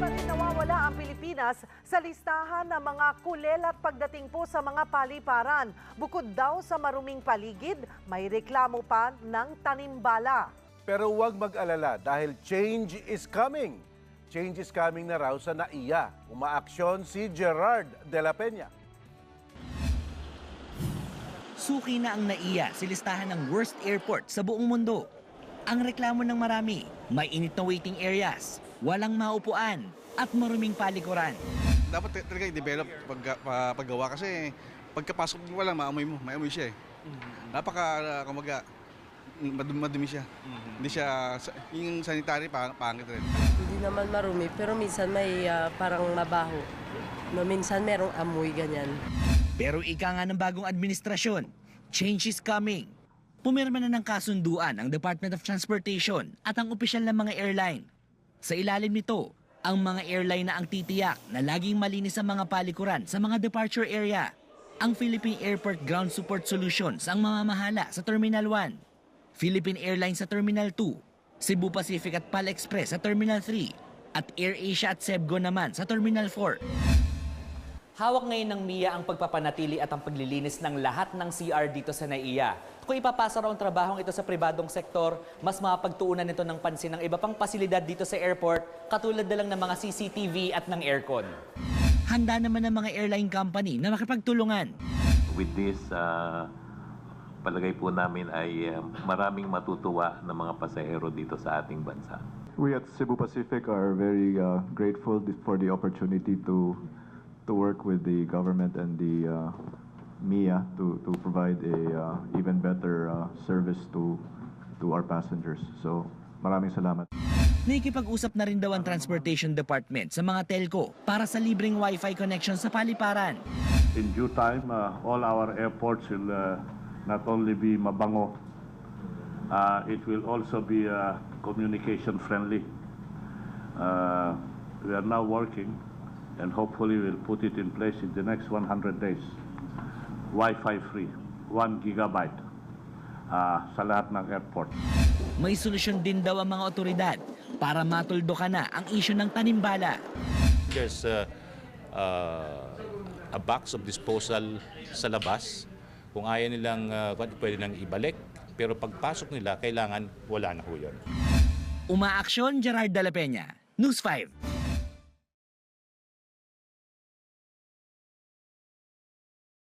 pa rin nawawala ang Pilipinas sa listahan ng mga kulelat pagdating po sa mga paliparan. Bukod daw sa maruming paligid, may reklamo pa ng tanimbala. Pero huwag mag-alala dahil change is coming. Change is coming na raw sa NAIA. Umaaksyon si Gerard de la Peña. Suki na ang NAIA sa listahan ng worst airport sa buong mundo. Ang reklamo ng marami, may init na waiting areas, walang maupuan, at maruming palikuran. dapat talaga i-develop pag, pa- paggawa kasi pagkapasok mo lang maamoy mo, may amoy siya eh. Napaka uh, kumaga madumi, madumi siya. Hindi siya yung sanitary pa, pangit rin. Hindi naman marumi, pero minsan may ah, parang mabaho. No, minsan merong amoy ganyan. Pero ika nga ng bagong administrasyon, change is coming. Pumirma na ng kasunduan ang Department of Transportation at ang opisyal ng mga airline. Sa ilalim nito, ang mga airline na ang titiyak na laging malinis ang mga palikuran sa mga departure area. Ang Philippine Airport Ground Support Solutions ang mamamahala sa Terminal 1, Philippine Airlines sa Terminal 2, Cebu Pacific at PAL Express sa Terminal 3, at AirAsia at Sebgo naman sa Terminal 4. Hawak ngayon ng MIA ang pagpapanatili at ang paglilinis ng lahat ng CR dito sa NAIA. Kung ipapasa raw ang trabahong ito sa pribadong sektor, mas mapagtuunan nito ng pansin ng iba pang pasilidad dito sa airport, katulad na lang ng mga CCTV at ng aircon. Handa naman ng mga airline company na makipagtulungan. with this, ah, palagay po namin ay ah, maraming matutuwa ng mga pasahero dito sa ating bansa. We at Cebu Pacific are very uh, grateful for the opportunity to to work with the government and the uh, MIA to to provide a uh, even better uh, service to to our passengers. So maraming salamat. Nakikipag-usap na rin daw ang Transportation Department sa mga telco para sa libreng wifi connection sa paliparan. in due time, uh, all our airports will uh, not only be mabango, uh, it will also be uh, communication friendly. Uh, we are now working and hopefully we'll put it in place in the next 100 days. Wi-Fi free, 1 gigabyte uh, sa lahat ng airports. May solusyon din daw ang mga otoridad para matuldo ka na ang isyu ng tanimbala. There's uh, uh, a box of disposal sa labas. Kung ayaw nilang, uh, pwede nang ibalik. Pero pagpasok nila, kailangan wala na ho yun. Umaaksyon Gerard de la Peña, News 5.